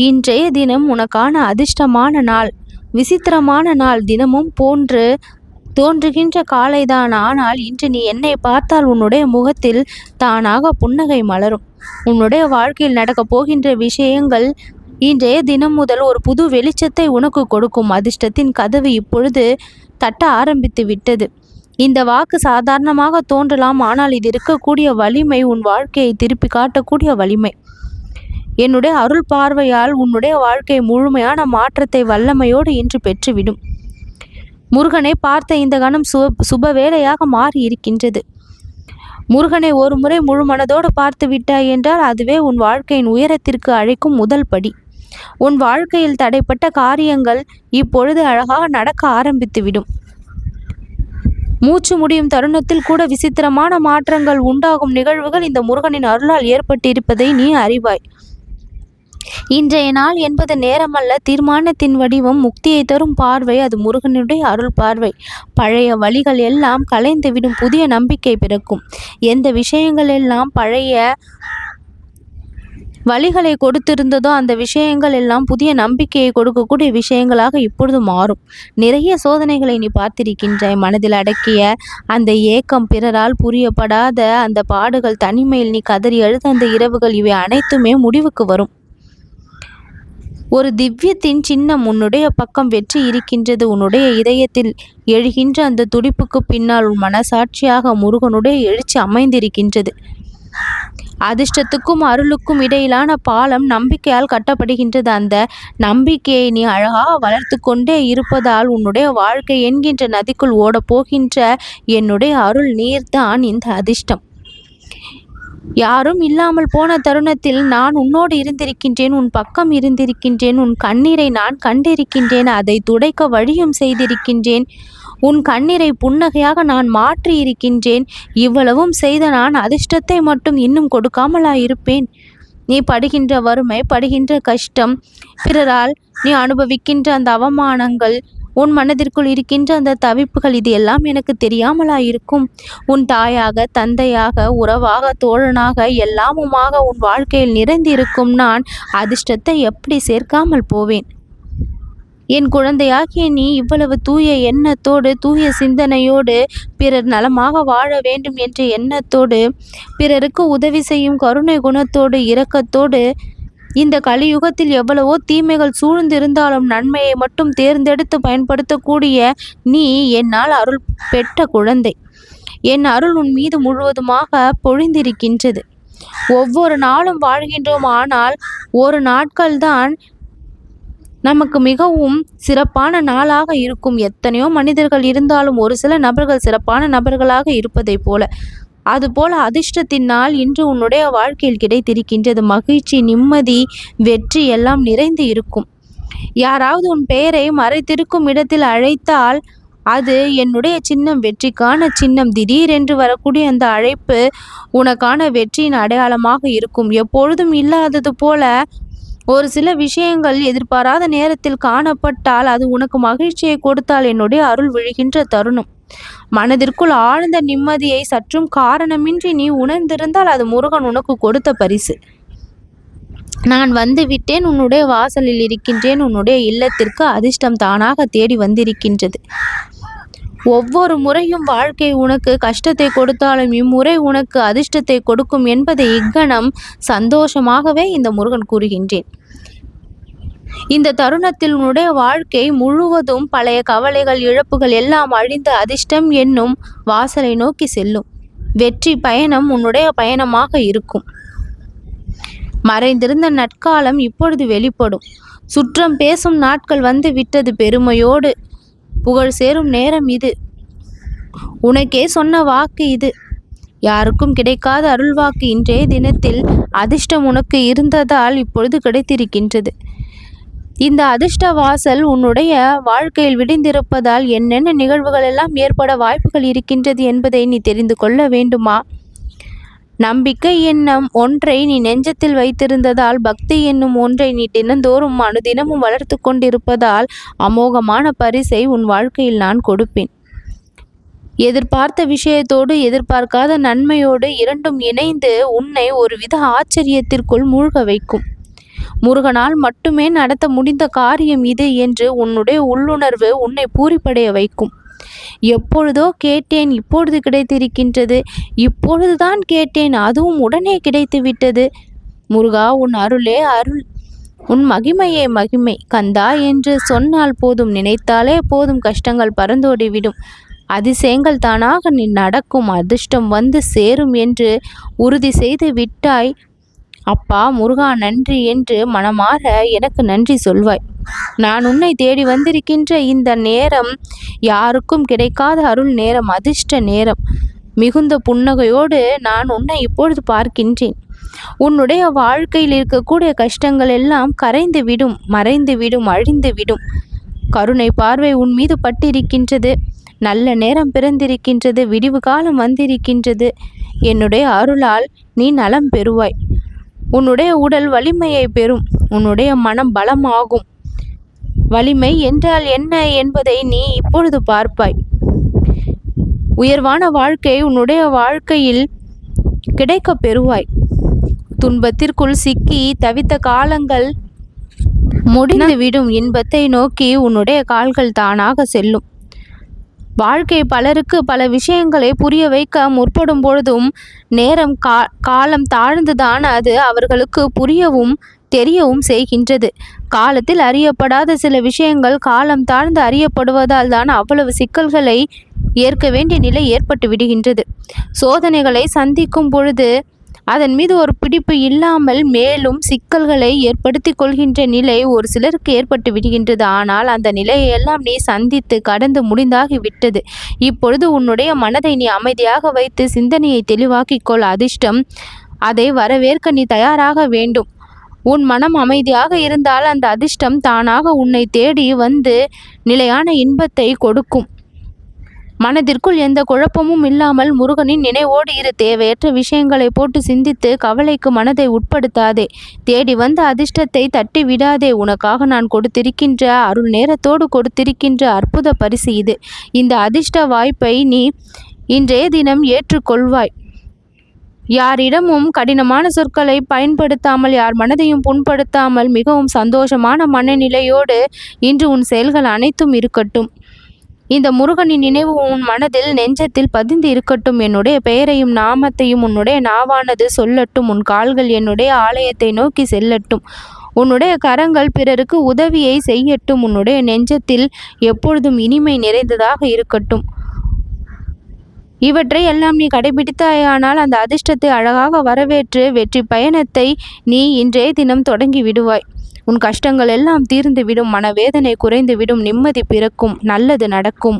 இன்றைய தினம் உனக்கான அதிர்ஷ்டமான நாள். விசித்திரமான நாள் தினமும் போன்று தோன்றுகின்ற காலைதான். ஆனால் இன்று நீ என்னை பார்த்தால் உன்னுடைய முகத்தில் தானாக புன்னகை மலரும். உன்னுடைய வாழ்க்கையில் நடக்கப் போகின்ற விஷயங்கள் இன்றைய தினம் முதல் ஒரு புது வெளிச்சத்தை உனக்கு கொடுக்கும். அதிர்ஷ்டத்தின் கதவு இப்பொழுது தட்ட ஆரம்பித்து விட்டது. இந்த வாக்கு சாதாரணமாக தோன்றலாம். ஆனால் இது இருக்கக்கூடிய வலிமை உன் வாழ்க்கையை திருப்பி காட்டக்கூடிய வலிமை. என்னுடைய அருள் பார்வையால் உன்னுடைய வாழ்க்கை முழுமையான மாற்றத்தை வல்லமையோடு இன்று பெற்றுவிடும். முருகனை பார்த்த இந்த கணம் சுப சுப வேலையாக மாறி இருக்கின்றது. முருகனை ஒரு முறை முழு மனதோடு பார்த்து விட்டாய் என்றால் அதுவே உன் வாழ்க்கையின் உயரத்திற்கு அழைக்கும் முதல் படி. உன் வாழ்க்கையில் தடைப்பட்ட காரியங்கள் இப்பொழுது அழகாக நடக்க ஆரம்பித்துவிடும். மூச்சு முடியும் தருணத்தில் கூட விசித்திரமான மாற்றங்கள் உண்டாகும் நிகழ்வுகள் இந்த முருகனின் அருளால் ஏற்பட்டிருப்பதை நீ அறிவாய். இன்றைய நாள் என்பது நேரமல்ல. தீர்மானத்தின் வடிவம் முக்தியை தரும் பார்வை அது முருகனுடைய அருள் பார்வை. பழைய வழிகள் எல்லாம் கலைந்துவிடும் புதிய நம்பிக்கை பிறக்கும். எந்த விஷயங்கள் எல்லாம் பழைய வழிகளை கொடுத்திருந்ததோ அந்த விஷயங்கள் எல்லாம் புதிய நம்பிக்கையை கொடுக்கக்கூடிய விஷயங்களாக இப்பொழுது மாறும். நிறைய சோதனைகளை நீ பார்த்திருக்கின்றாய். மனதில் அடக்கிய அந்த ஏக்கம் பிறரால் புரியப்படாத அந்த பாடுகள் தனிமையில் நீ கதறி எழுத அந்த இரவுகள் இவை அனைத்துமே முடிவுக்கு வரும். ஒரு திவ்யத்தின் சின்னம் உன்னுடைய பக்கம் வெற்றி இருக்கின்றது. உன்னுடைய இதயத்தில் எழுகின்ற அந்த துடிப்புக்கு பின்னால் உன் மனசாட்சியாக முருகனுடைய எழுச்சி அமைந்திருக்கின்றது. அதிர்ஷ்டத்துக்கும் அருளுக்கும் இடையிலான பாலம் நம்பிக்கையால் கட்டப்படுகின்றது. அந்த நம்பிக்கையை நீ அழகாக வளர்த்து கொண்டே இருப்பதால் உன்னுடைய வாழ்க்கை என்கின்ற நதிக்குள் ஓடப் போகின்ற என்னுடைய அருள் நீர்தான் இந்த அதிர்ஷ்டம். யாரும் இல்லாமல் போன தருணத்தில் நான் உன்னோடு இருந்திருக்கின்றேன் உன் பக்கம் இருந்திருக்கின்றேன் உன் கண்ணீரை நான் கண்டிருக்கின்றேன் அதை துடைக்க வழியும் செய்திருக்கின்றேன் உன் கண்ணீரை புன்னகையாக நான் மாற்றி இருக்கின்றேன் இவ்வளவும் செய்த நான் அதிர்ஷ்டத்தை மட்டும் இன்னும் கொடுக்காமலா இருப்பேன் நீ படுகின்ற வறுமை படுகின்ற கஷ்டம் பிறரால் நீ அனுபவிக்கின்ற அந்த அவமானங்கள் உன் மனதிற்குள் இருக்கின்ற அந்த தவிப்புகள் இது எல்லாம் எனக்கு தெரியாமலா இருக்கும் உன் தாயாக தந்தையாக உறவாக தோழனாக எல்லாமுமாக உன் வாழ்க்கையில் நிறைந்திருக்கும் நான் அதிர்ஷ்டத்தை எப்படி சேர்க்காமல் போவேன்? என் குழந்தையாகிய நீ இவ்வளவு தூய எண்ணத்தோடு தூய சிந்தனையோடு பிறர் நலமாக வாழ வேண்டும் என்ற எண்ணத்தோடு பிறருக்கு உதவி செய்யும் கருணை குணத்தோடு இரக்கத்தோடு இந்த கலியுகத்தில் எவ்வளவோ தீமைகள் சூழ்ந்திருந்தாலும் நன்மையை மட்டும் தேர்ந்தெடுத்து பயன்படுத்தக்கூடிய நீ என்னால் அருள் பெற்ற குழந்தை. என் அருள் உன் மீது முழுவதுமாக பொழிந்திருக்கின்றது. ஒவ்வொரு நாளும் வாழ்கின்றோம் ஆனால் ஒரு நாட்கள்தான் நமக்கு மிகவும் சிறப்பான நாளாக இருக்கும். எத்தனையோ மனிதர்கள் இருந்தாலும் ஒரு சில நபர்கள் சிறப்பான நபர்களாக இருப்பதைப் போல. அதுபோல அதிர்ஷ்டத்தினால் இன்று உன்னுடைய வாழ்க்கையில் கிடைத்திருக்கின்றது. மகிழ்ச்சி நிம்மதி வெற்றி எல்லாம் நிறைந்து இருக்கும். யாராவது உன் பெயரை மறைத்திருக்கும் இடத்தில் அழைத்தால் அது என்னுடைய சின்னம் வெற்றிக்கான சின்னம். திடீரென்று வரக்கூடிய அந்த அழைப்பு உனக்கான வெற்றியின் அடையாளமாக இருக்கும். எப்பொழுதும் இல்லாதது போல ஒரு சில விஷயங்கள் எதிர்பாராத நேரத்தில் காணப்பட்டால் அது உனக்கு மகிழ்ச்சியை கொடுத்தால் என்னுடைய அருள் விழுகின்ற தருணம். மனதிற்குள் ஆழ்ந்த நிம்மதியை சற்றும் காரணமின்றி நீ உணர்ந்திருந்தால் அது முருகன் உனக்கு கொடுத்த பரிசு. நான் வந்து விட்டேன் உன்னுடைய வாசலில் இருக்கின்றேன் உன்னுடைய இல்லத்திற்கு அதிர்ஷ்டம் தானாக தேடி வந்திருக்கின்றது. ஒவ்வொரு முறையும் வாழ்க்கை உனக்கு கஷ்டத்தை கொடுத்தாலும் இம்முறை உனக்கு அதிர்ஷ்டத்தை கொடுக்கும் என்பதை இக்கணம் சந்தோஷமாகவே இந்த முருகன் கூறுகின்றேன். இந்த தருணத்தில் உன்னுடைய வாழ்க்கை முழுவதும் பழைய கவலைகள் இழப்புகள் எல்லாம் அழிந்து அதிர்ஷ்டம் என்னும் வாசலை நோக்கி செல்லும். வெற்றி பயணம் உன்னுடைய பயணமாக இருக்கும். மறைந்திருந்த நட்காலம் இப்பொழுது வெளிப்படும். சுற்றம் பேசும் நாட்கள் வந்து விட்டது பெருமையோடு. புகழ் சேரும் நேரம் இது. உனக்கே சொன்ன வாக்கு இது. யாருக்கும் கிடைக்காத அருள் வாக்கு இன்றைய தினத்தில் அதிர்ஷ்டம் உனக்கு இருந்ததால் இப்பொழுது கிடைத்திருக்கின்றது. இந்த அதிர்ஷ்ட வாசல் உன்னுடைய வாழ்க்கையில் விடிந்திருப்பதால் என்னென்ன நிகழ்வுகள் எல்லாம் ஏற்பட வாய்ப்புகள் இருக்கின்றது என்பதை நீ தெரிந்து கொள்ள வேண்டுமா? நம்பிக்கை என்னும் ஒன்றை நீ நெஞ்சத்தில் வைத்திருந்ததால் பக்தி என்னும் ஒன்றை நீ தினந்தோறும் அனுதினமும் வளர்த்து கொண்டிருப்பதால் அமோகமான பரிசை உன் வாழ்க்கையில் நான் கொடுப்பேன். எதிர்பார்த்த விஷயத்தோடு எதிர்பார்க்காத நன்மையோடு இரண்டும் இணைந்து உன்னை ஒருவித ஆச்சரியத்திற்குள் மூழ்க வைக்கும். முருகனால் மட்டுமே நடத்த முடிந்த காரியம் இது என்று உன்னுடைய உள்ளுணர்வு உன்னை பூரிப்படைய வைக்கும். எப்பொழுதோ கேட்டேன் இப்பொழுது கிடைத்திருக்கின்றது. இப்பொழுதுதான் கேட்டேன் அதுவும் உடனே கிடைத்து விட்டது முருகா உன் அருளே அருள். உன் மகிமையே மகிமை. கந்தா என்று சொன்னால் போதும் நினைத்தாலே போதும் கஷ்டங்கள் பறந்தோடிவிடும் அதிசயங்கள் தானாக நீ நடக்கும் அதிர்ஷ்டம் வந்து சேரும் என்று உறுதி செய்து விட்டாய். அப்பா முருகா நன்றி என்று மனமாற எனக்கு நன்றி சொல்வாய். நான் உன்னை தேடி வந்திருக்கின்ற இந்த நேரம் யாருக்கும் கிடைக்காத அருள் நேரம் அதிர்ஷ்ட நேரம். மிகுந்த புன்னகையோடு நான் உன்னை இப்பொழுது பார்க்கின்றேன். உன்னுடைய வாழ்க்கையில் இருக்கக்கூடிய கஷ்டங்கள் எல்லாம் கரைந்து விடும் மறைந்து விடும் அழிந்து விடும். கருணை பார்வை உன் மீது பட்டிருக்கின்றது. நல்ல நேரம் பிறந்திருக்கின்றது விடிவு காலம் வந்திருக்கின்றது. என்னுடைய அருளால் நீ நலம் பெறுவாய். உன்னுடைய உடல் வலிமையை பெறும். உன்னுடைய மனம் பலமாகும். வலிமை என்றால் என்ன என்பதை நீ இப்பொழுது பார்ப்பாய். உயர்வான வாழ்க்கை உன்னுடைய வாழ்க்கையில் கிடைக்க பெறுவாய். துன்பத்திற்குள் சிக்கி தவித்த காலங்கள் முடிந்துவிடும் இன்பத்தை நோக்கி உன்னுடைய கால்கள் தானாக செல்லும். வாழ்க்கை பலருக்கு பல விஷயங்களை புரிய வைக்க முற்படும் பொழுதும் நேரம் கா காலம் தாழ்ந்துதான் அது அவர்களுக்கு புரியவும் தெரியவும் செய்கின்றது. காலத்தில் அறியப்படாத சில விஷயங்கள் காலம் தாழ்ந்து அறியப்படுவதால் தான் அவ்வளவு சிக்கல்களை ஏற்க வேண்டிய நிலை ஏற்பட்டு விடுகின்றது. சோதனைகளை சந்திக்கும் பொழுது அதன் மீது ஒரு பிடிப்பு இல்லாமல் மேலும் சிக்கல்களை ஏற்படுத்தி கொள்கின்ற நிலை ஒரு சிலருக்கு ஏற்பட்டு விடுகின்றது. ஆனால் அந்த நிலையை எல்லாம் நீ சந்தித்து கடந்து முடிந்தாகி விட்டது. இப்பொழுது உன்னுடைய மனதை நீ அமைதியாக வைத்து சிந்தனையை தெளிவாக்கிக்கொள் அதிர்ஷ்டம் அதை வரவேற்க நீ தயாராக வேண்டும். உன் மனம் அமைதியாக இருந்தால் அந்த அதிர்ஷ்டம் தானாக உன்னை தேடி வந்து நிலையான இன்பத்தை கொடுக்கும். மனதிற்குள் எந்த குழப்பமும் இல்லாமல் முருகனின் நினைவோடு இரு தேவையற்ற விஷயங்களை போட்டு சிந்தித்து கவலைக்கு மனதை உட்படுத்தாதே. தேடி வந்த அதிர்ஷ்டத்தை தட்டி விடாதே. உனக்காக நான் கொடுத்திருக்கின்ற அருள் நேரத்தோடு கொடுத்திருக்கின்ற அற்புத பரிசு இது. இந்த அதிர்ஷ்ட வாய்ப்பை நீ இன்றைய தினம் ஏற்றுக்கொள்வாய். யாரிடமும் கடினமான சொற்களை பயன்படுத்தாமல் யார் மனதையும் புண்படுத்தாமல் மிகவும் சந்தோஷமான மனநிலையோடு இன்று உன் செயல்கள் அனைத்தும் இருக்கட்டும். இந்த முருகனின் நினைவு உன் மனதில் நெஞ்சத்தில் பதிந்து இருக்கட்டும். என்னுடைய பெயரையும் நாமத்தையும் உன்னுடைய நாவானது சொல்லட்டும். உன் கால்கள் என்னுடைய ஆலயத்தை நோக்கி செல்லட்டும். உன்னுடைய கரங்கள் பிறருக்கு உதவியை செய்யட்டும். உன்னுடைய நெஞ்சத்தில் எப்பொழுதும் இனிமை நிறைந்ததாக இருக்கட்டும். இவற்றை எல்லாம் நீ கடைபிடித்தாயானால் அந்த அதிர்ஷ்டத்தை அழகாக வரவேற்று வெற்றி பயணத்தை நீ இன்றைய தினம் தொடங்கி விடுவாய். உன் கஷ்டங்கள் எல்லாம் தீர்ந்துவிடும் மனவேதனை குறைந்துவிடும் நிம்மதி பிறக்கும் நல்லது நடக்கும்.